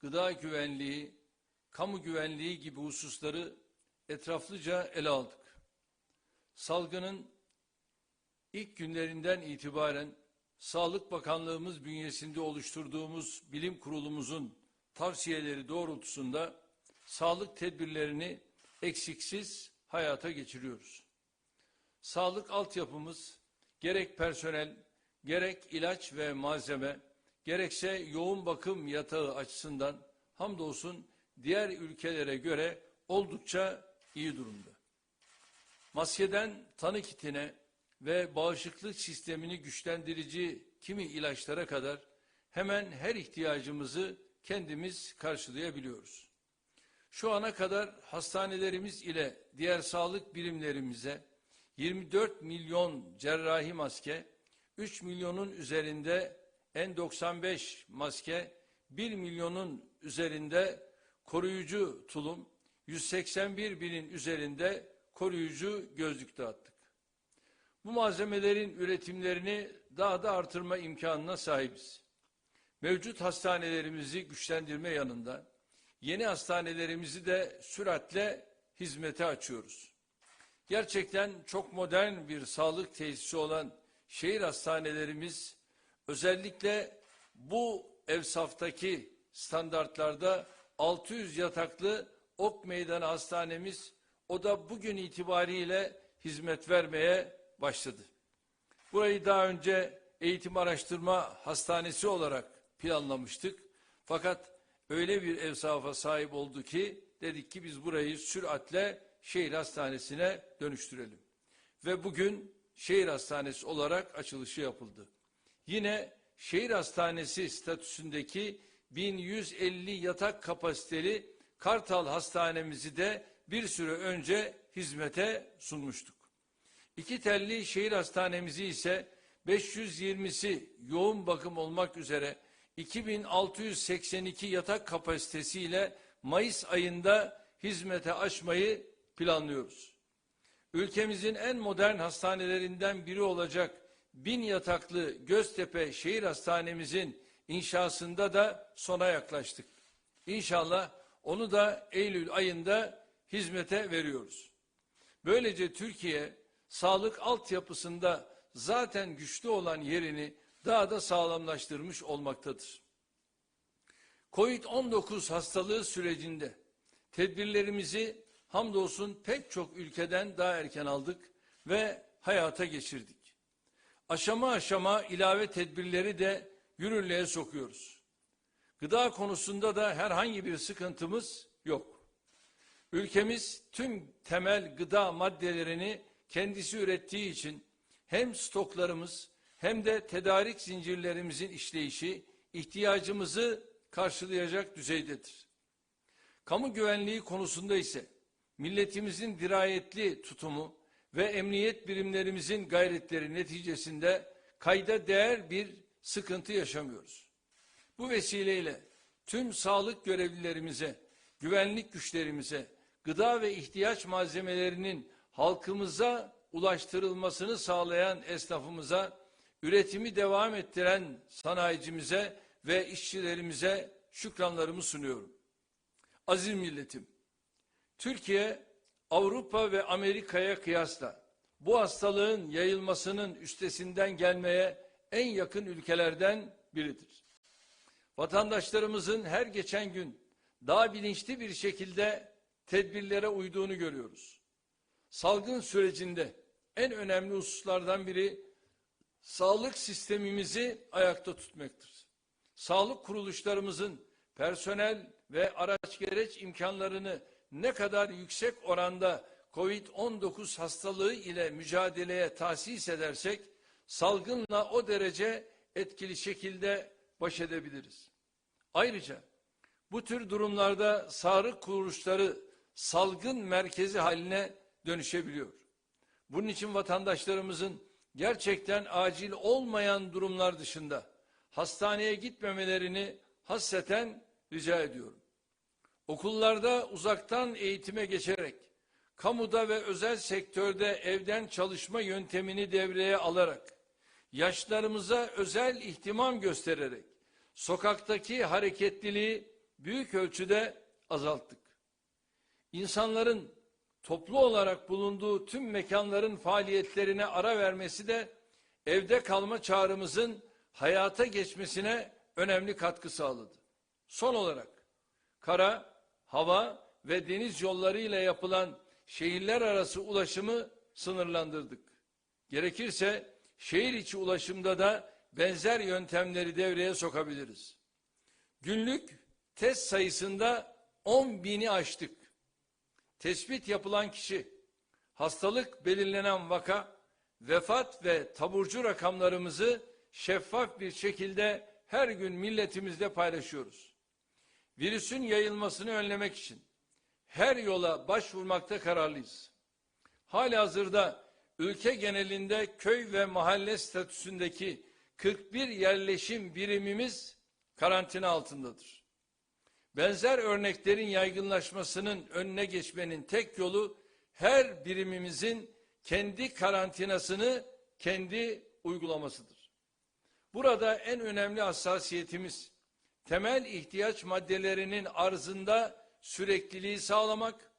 gıda güvenliği, kamu güvenliği gibi hususları etraflıca ele aldık. Salgının ilk günlerinden itibaren Sağlık Bakanlığımız bünyesinde oluşturduğumuz bilim kurulumuzun tavsiyeleri doğrultusunda sağlık tedbirlerini eksiksiz hayata geçiriyoruz. Sağlık altyapımız gerek personel, gerek ilaç ve malzeme, gerekse yoğun bakım yatağı açısından hamdolsun diğer ülkelere göre oldukça iyi durumda. Maskeden tanı kitine ve bağışıklık sistemini güçlendirici kimi ilaçlara kadar hemen her ihtiyacımızı kendimiz karşılayabiliyoruz. Şu ana kadar hastanelerimiz ile diğer sağlık birimlerimize 24 milyon cerrahi maske, 3 milyonun üzerinde N95 maske, 1 milyonun üzerinde koruyucu tulum, 181 binin üzerinde koruyucu gözlük dağıttık. Bu malzemelerin üretimlerini daha da artırma imkanına sahibiz. Mevcut hastanelerimizi güçlendirme yanında yeni hastanelerimizi de süratle hizmete açıyoruz. Gerçekten çok modern bir sağlık tesisi olan şehir hastanelerimiz özellikle bu evsaftaki standartlarda 600 yataklı Ok Meydanı Hastanemiz o da bugün itibariyle hizmet vermeye başladı. Burayı daha önce eğitim araştırma hastanesi olarak planlamıştık. Fakat öyle bir evsafa sahip oldu ki dedik ki biz burayı süratle şehir hastanesine dönüştürelim. Ve bugün şehir hastanesi olarak açılışı yapıldı. Yine şehir hastanesi statüsündeki 1150 yatak kapasiteli Kartal Hastanemizi de bir süre önce hizmete sunmuştuk. İki telli şehir hastanemizi ise 520'si yoğun bakım olmak üzere 2682 yatak kapasitesiyle Mayıs ayında hizmete açmayı planlıyoruz. Ülkemizin en modern hastanelerinden biri olacak bin yataklı Göztepe Şehir Hastanemizin inşasında da sona yaklaştık. İnşallah onu da Eylül ayında hizmete veriyoruz. Böylece Türkiye sağlık altyapısında zaten güçlü olan yerini daha da sağlamlaştırmış olmaktadır. Covid-19 hastalığı sürecinde tedbirlerimizi hamdolsun pek çok ülkeden daha erken aldık ve hayata geçirdik. Aşama aşama ilave tedbirleri de yürürlüğe sokuyoruz. Gıda konusunda da herhangi bir sıkıntımız yok. Ülkemiz tüm temel gıda maddelerini kendisi ürettiği için hem stoklarımız hem de tedarik zincirlerimizin işleyişi ihtiyacımızı karşılayacak düzeydedir. Kamu güvenliği konusunda ise milletimizin dirayetli tutumu ve emniyet birimlerimizin gayretleri neticesinde kayda değer bir sıkıntı yaşamıyoruz. Bu vesileyle tüm sağlık görevlilerimize, güvenlik güçlerimize, gıda ve ihtiyaç malzemelerinin halkımıza ulaştırılmasını sağlayan esnafımıza, üretimi devam ettiren sanayicimize ve işçilerimize şükranlarımı sunuyorum. Aziz milletim, Türkiye Avrupa ve Amerika'ya kıyasla bu hastalığın yayılmasının üstesinden gelmeye en yakın ülkelerden biridir. Vatandaşlarımızın her geçen gün daha bilinçli bir şekilde tedbirlere uyduğunu görüyoruz. Salgın sürecinde en önemli hususlardan biri sağlık sistemimizi ayakta tutmaktır. Sağlık kuruluşlarımızın personel ve araç gereç imkanlarını ne kadar yüksek oranda COVID-19 hastalığı ile mücadeleye tahsis edersek salgınla o derece etkili şekilde baş edebiliriz. Ayrıca bu tür durumlarda sağlık kuruluşları salgın merkezi haline dönüşebiliyor. Bunun için vatandaşlarımızın gerçekten acil olmayan durumlar dışında hastaneye gitmemelerini hasreten rica ediyorum. Okullarda uzaktan eğitime geçerek, kamuda ve özel sektörde evden çalışma yöntemini devreye alarak, yaşlarımıza özel ihtimam göstererek, sokaktaki hareketliliği büyük ölçüde azalttık. İnsanların toplu olarak bulunduğu tüm mekanların faaliyetlerine ara vermesi de evde kalma çağrımızın hayata geçmesine önemli katkı sağladı. Son olarak kara, hava ve deniz yollarıyla yapılan şehirler arası ulaşımı sınırlandırdık. Gerekirse şehir içi ulaşımda da benzer yöntemleri devreye sokabiliriz. Günlük test sayısında 10 bini aştık. Tespit yapılan kişi, hastalık belirlenen vaka, vefat ve taburcu rakamlarımızı şeffaf bir şekilde her gün milletimizle paylaşıyoruz. Virüsün yayılmasını önlemek için her yola başvurmakta kararlıyız. Halihazırda ülke genelinde köy ve mahalle statüsündeki 41 yerleşim birimimiz karantina altındadır. Benzer örneklerin yaygınlaşmasının önüne geçmenin tek yolu her birimimizin kendi karantinasını kendi uygulamasıdır. Burada en önemli hassasiyetimiz temel ihtiyaç maddelerinin arzında sürekliliği sağlamak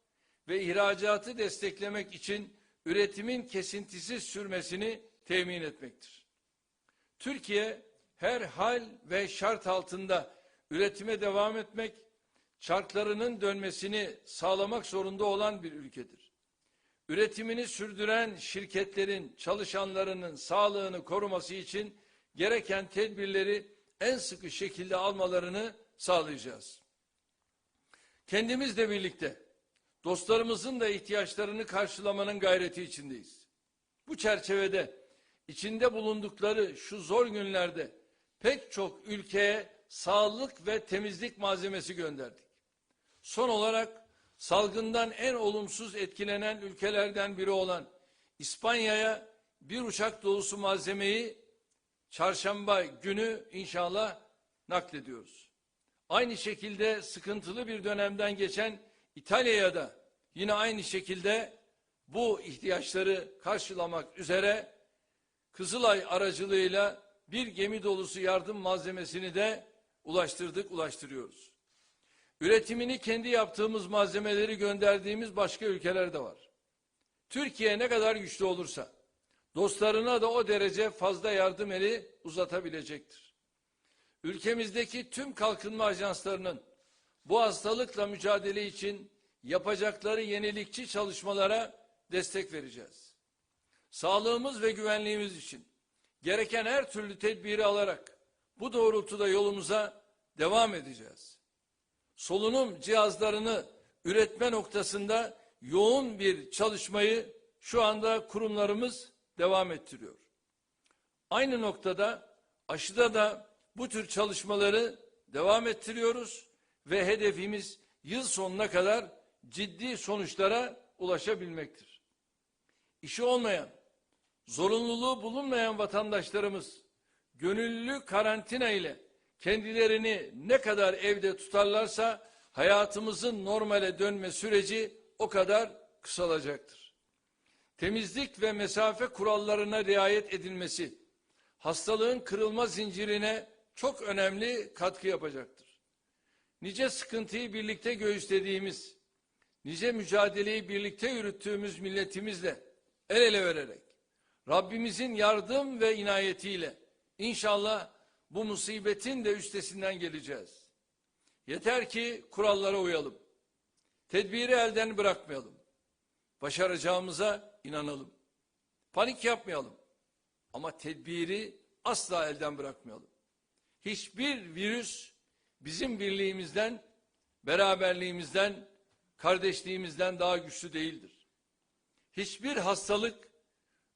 ve ihracatı desteklemek için üretimin kesintisiz sürmesini temin etmektir. Türkiye her hal ve şart altında üretime devam etmek, çarklarının dönmesini sağlamak zorunda olan bir ülkedir. Üretimini sürdüren şirketlerin çalışanlarının sağlığını koruması için gereken tedbirleri en sıkı şekilde almalarını sağlayacağız. Kendimizle birlikte dostlarımızın da ihtiyaçlarını karşılamanın gayreti içindeyiz. Bu çerçevede içinde bulundukları şu zor günlerde pek çok ülkeye sağlık ve temizlik malzemesi gönderdik. Son olarak salgından en olumsuz etkilenen ülkelerden biri olan İspanya'ya bir uçak dolusu malzemeyi çarşamba günü inşallah naklediyoruz. Aynı şekilde sıkıntılı bir dönemden geçen İtalya'ya da yine aynı şekilde bu ihtiyaçları karşılamak üzere Kızılay aracılığıyla bir gemi dolusu yardım malzemesini de ulaştırdık, ulaştırıyoruz. Üretimini kendi yaptığımız malzemeleri gönderdiğimiz başka ülkeler de var. Türkiye ne kadar güçlü olursa dostlarına da o derece fazla yardım eli uzatabilecektir. Ülkemizdeki tüm kalkınma ajanslarının bu hastalıkla mücadele için yapacakları yenilikçi çalışmalara destek vereceğiz. Sağlığımız ve güvenliğimiz için gereken her türlü tedbiri alarak bu doğrultuda yolumuza devam edeceğiz. Solunum cihazlarını üretme noktasında yoğun bir çalışmayı şu anda kurumlarımız devam ettiriyor. Aynı noktada aşıda da bu tür çalışmaları devam ettiriyoruz ve hedefimiz yıl sonuna kadar ciddi sonuçlara ulaşabilmektir. İşi olmayan, zorunluluğu bulunmayan vatandaşlarımız gönüllü karantina ile kendilerini ne kadar evde tutarlarsa hayatımızın normale dönme süreci o kadar kısalacaktır. Temizlik ve mesafe kurallarına riayet edilmesi hastalığın kırılma zincirine çok önemli katkı yapacaktır. Nice sıkıntıyı birlikte göğüslediğimiz, nice mücadeleyi birlikte yürüttüğümüz milletimizle el ele vererek Rabbimizin yardım ve inayetiyle inşallah bu musibetin de üstesinden geleceğiz. Yeter ki kurallara uyalım. Tedbiri elden bırakmayalım. Başaracağımıza inanalım. Panik yapmayalım. Ama tedbiri asla elden bırakmayalım. Hiçbir virüs bizim birliğimizden, beraberliğimizden, kardeşliğimizden daha güçlü değildir. Hiçbir hastalık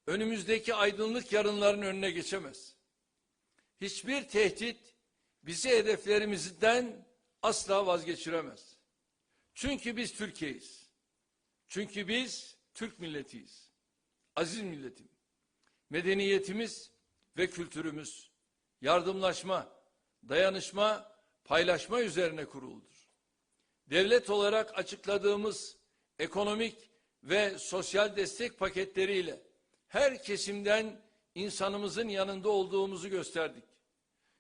önümüzdeki aydınlık yarınların önüne geçemez. Hiçbir tehdit bizi hedeflerimizden asla vazgeçiremez. Çünkü biz Türkiye'yiz. Çünkü biz Türk milletiyiz. Aziz milletim. Medeniyetimiz ve kültürümüz yardımlaşma, dayanışma, paylaşma üzerine kuruludur. Devlet olarak açıkladığımız ekonomik ve sosyal destek paketleriyle her kesimden insanımızın yanında olduğumuzu gösterdik.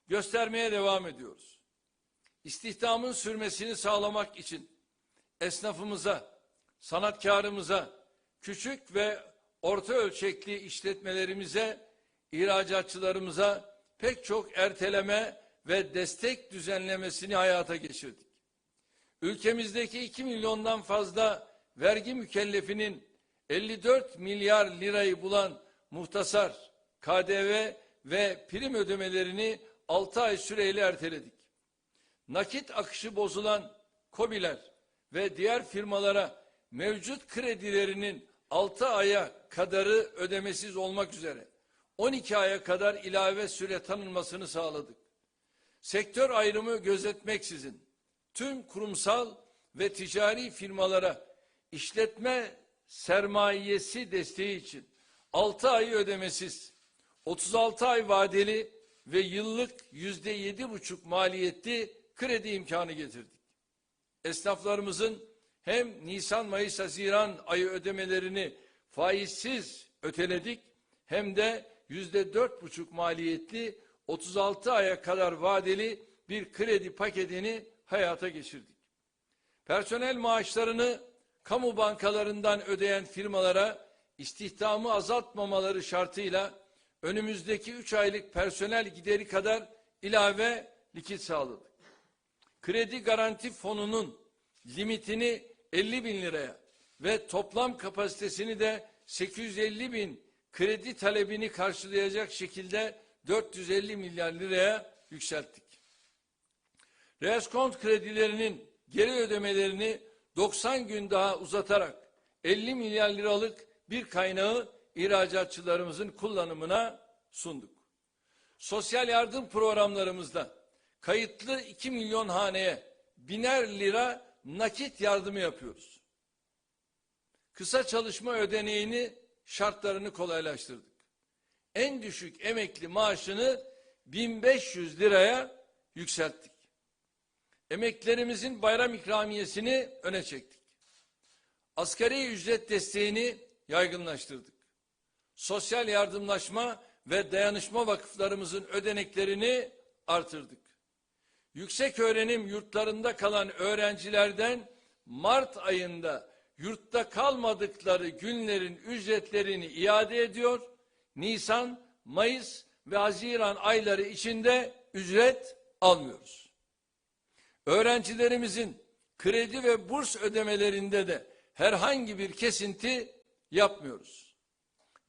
Göstermeye devam ediyoruz. istihdamın sürmesini sağlamak için esnafımıza, sanatkarımıza, küçük ve orta ölçekli işletmelerimize, ihracatçılarımıza pek çok erteleme ve destek düzenlemesini hayata geçirdik. Ülkemizdeki 2 milyondan fazla vergi mükellefinin 54 milyar lirayı bulan muhtasar, KDV ve prim ödemelerini 6 ay süreyle erteledik. Nakit akışı bozulan KOBİ'ler ve diğer firmalara mevcut kredilerinin 6 aya kadarı ödemesiz olmak üzere 12 aya kadar ilave süre tanınmasını sağladık. Sektör ayrımı gözetmeksizin tüm kurumsal ve ticari firmalara işletme sermayesi desteği için 6 ay ödemesiz, 36 ay vadeli ve yıllık yüzde yedi buçuk maliyetli kredi imkanı getirdik. Esnaflarımızın hem Nisan, Mayıs, Haziran ayı ödemelerini faizsiz öteledik hem de yüzde dört buçuk maliyetli 36 aya kadar vadeli bir kredi paketini hayata geçirdik. Personel maaşlarını kamu bankalarından ödeyen firmalara istihdamı azaltmamaları şartıyla önümüzdeki 3 aylık personel gideri kadar ilave likit sağladık. Kredi garanti fonunun limitini 50 bin liraya ve toplam kapasitesini de 850 bin kredi talebini karşılayacak şekilde 450 milyar liraya yükselttik. Reskont kredilerinin geri ödemelerini 90 gün daha uzatarak 50 milyar liralık bir kaynağı ihracatçılarımızın kullanımına sunduk. Sosyal yardım programlarımızda kayıtlı 2 milyon haneye biner lira nakit yardımı yapıyoruz. Kısa çalışma ödeneğini şartlarını kolaylaştırdık. En düşük emekli maaşını 1500 liraya yükselttik. Emeklerimizin bayram ikramiyesini öne çektik. Asgari ücret desteğini yaygınlaştırdık. Sosyal yardımlaşma ve dayanışma vakıflarımızın ödeneklerini artırdık. Yüksek öğrenim yurtlarında kalan öğrencilerden Mart ayında yurtta kalmadıkları günlerin ücretlerini iade ediyor. Nisan, Mayıs ve Haziran ayları içinde ücret almıyoruz. Öğrencilerimizin kredi ve burs ödemelerinde de herhangi bir kesinti yapmıyoruz.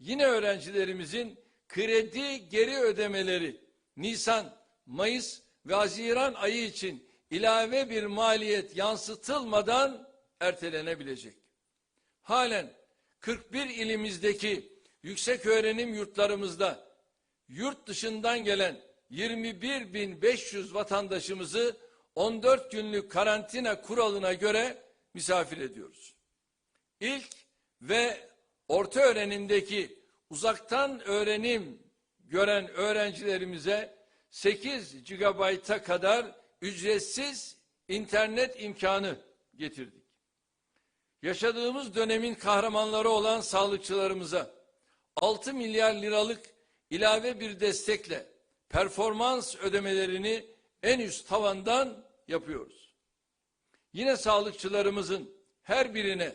Yine öğrencilerimizin kredi geri ödemeleri Nisan, Mayıs ve Haziran ayı için ilave bir maliyet yansıtılmadan ertelenebilecek. Halen 41 ilimizdeki yüksek öğrenim yurtlarımızda yurt dışından gelen 21.500 vatandaşımızı 14 günlük karantina kuralına göre misafir ediyoruz. İlk ve orta öğrenimdeki uzaktan öğrenim gören öğrencilerimize 8 GB'a kadar ücretsiz internet imkanı getirdik. Yaşadığımız dönemin kahramanları olan sağlıkçılarımıza 6 milyar liralık ilave bir destekle performans ödemelerini en üst tavandan yapıyoruz. Yine sağlıkçılarımızın her birine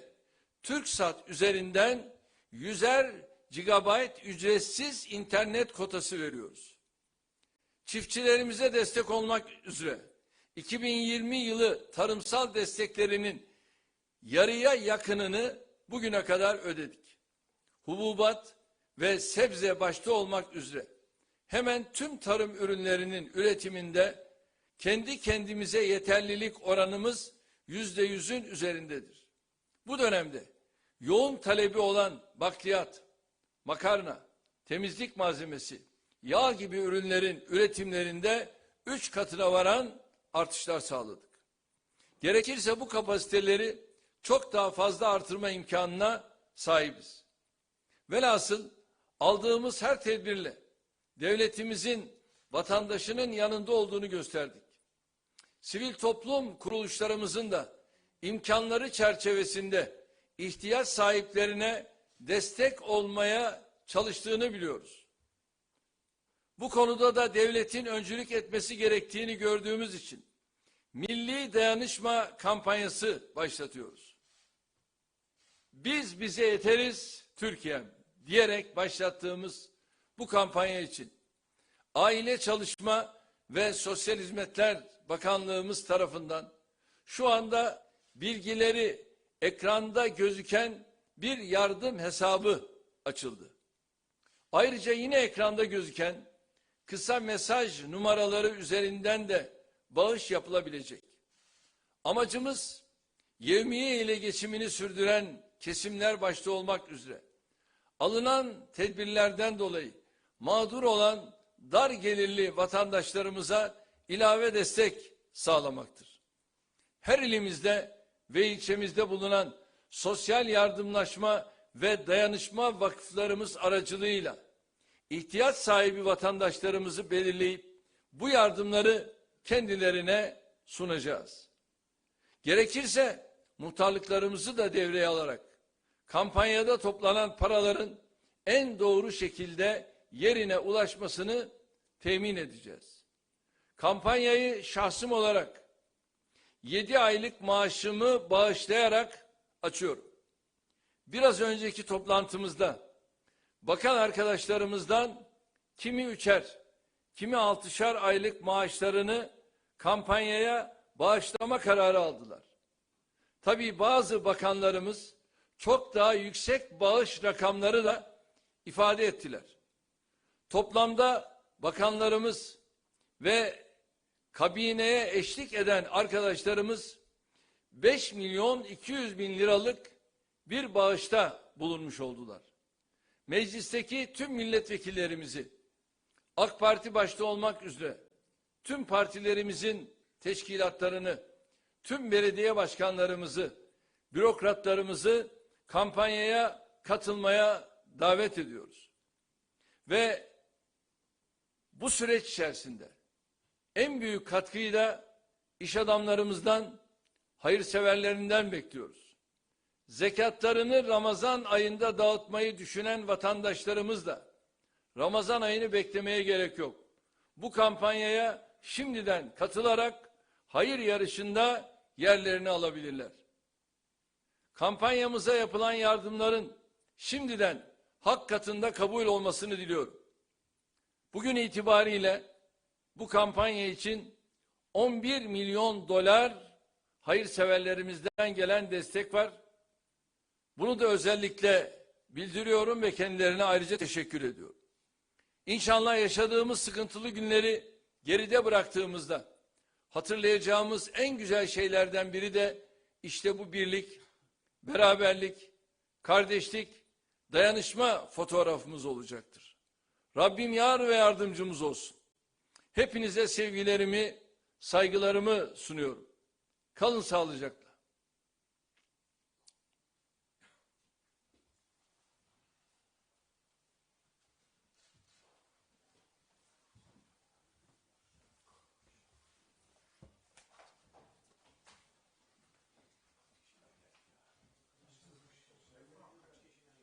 TürkSat üzerinden 100'er gigabayt ücretsiz internet kotası veriyoruz. Çiftçilerimize destek olmak üzere 2020 yılı tarımsal desteklerinin yarıya yakınını bugüne kadar ödedik. Hububat ve sebze başta olmak üzere hemen tüm tarım ürünlerinin üretiminde kendi kendimize yeterlilik oranımız yüzde yüzün üzerindedir. Bu dönemde yoğun talebi olan bakliyat, makarna, temizlik malzemesi, yağ gibi ürünlerin üretimlerinde üç katına varan artışlar sağladık. Gerekirse bu kapasiteleri çok daha fazla artırma imkanına sahibiz. Velhasıl aldığımız her tedbirle devletimizin vatandaşının yanında olduğunu gösterdik. Sivil toplum kuruluşlarımızın da imkanları çerçevesinde ihtiyaç sahiplerine destek olmaya çalıştığını biliyoruz. Bu konuda da devletin öncülük etmesi gerektiğini gördüğümüz için milli dayanışma kampanyası başlatıyoruz. Biz bize yeteriz Türkiye'm diyerek başlattığımız bu kampanya için Aile Çalışma ve Sosyal Hizmetler Bakanlığımız tarafından şu anda bilgileri ekranda gözüken bir yardım hesabı açıldı. Ayrıca yine ekranda gözüken kısa mesaj numaraları üzerinden de bağış yapılabilecek. Amacımız yevmiye ile geçimini sürdüren kesimler başta olmak üzere alınan tedbirlerden dolayı mağdur olan dar gelirli vatandaşlarımıza ilave destek sağlamaktır. Her ilimizde ve ilçemizde bulunan sosyal yardımlaşma ve dayanışma vakıflarımız aracılığıyla ihtiyaç sahibi vatandaşlarımızı belirleyip bu yardımları kendilerine sunacağız. Gerekirse muhtarlıklarımızı da devreye alarak kampanyada toplanan paraların en doğru şekilde yerine ulaşmasını temin edeceğiz. Kampanyayı şahsım olarak 7 aylık maaşımı bağışlayarak açıyorum. Biraz önceki toplantımızda bakan arkadaşlarımızdan kimi üçer, kimi altışar aylık maaşlarını kampanyaya bağışlama kararı aldılar. Tabii bazı bakanlarımız çok daha yüksek bağış rakamları da ifade ettiler. Toplamda bakanlarımız ve kabineye eşlik eden arkadaşlarımız 5 milyon 200 bin liralık bir bağışta bulunmuş oldular. Meclisteki tüm milletvekillerimizi AK Parti başta olmak üzere tüm partilerimizin teşkilatlarını, tüm belediye başkanlarımızı, bürokratlarımızı kampanyaya katılmaya davet ediyoruz. Ve bu süreç içerisinde en büyük katkıyı da iş adamlarımızdan, hayırseverlerinden bekliyoruz. Zekatlarını Ramazan ayında dağıtmayı düşünen vatandaşlarımız da Ramazan ayını beklemeye gerek yok. Bu kampanyaya şimdiden katılarak hayır yarışında yerlerini alabilirler. Kampanyamıza yapılan yardımların şimdiden hak katında kabul olmasını diliyorum. Bugün itibariyle bu kampanya için 11 milyon dolar hayırseverlerimizden gelen destek var. Bunu da özellikle bildiriyorum ve kendilerine ayrıca teşekkür ediyorum. İnşallah yaşadığımız sıkıntılı günleri geride bıraktığımızda hatırlayacağımız en güzel şeylerden biri de işte bu birlik, beraberlik, kardeşlik, dayanışma fotoğrafımız olacaktır. Rabbim yar ve yardımcımız olsun. Hepinize sevgilerimi, saygılarımı sunuyorum. Kalın sağlıcakla.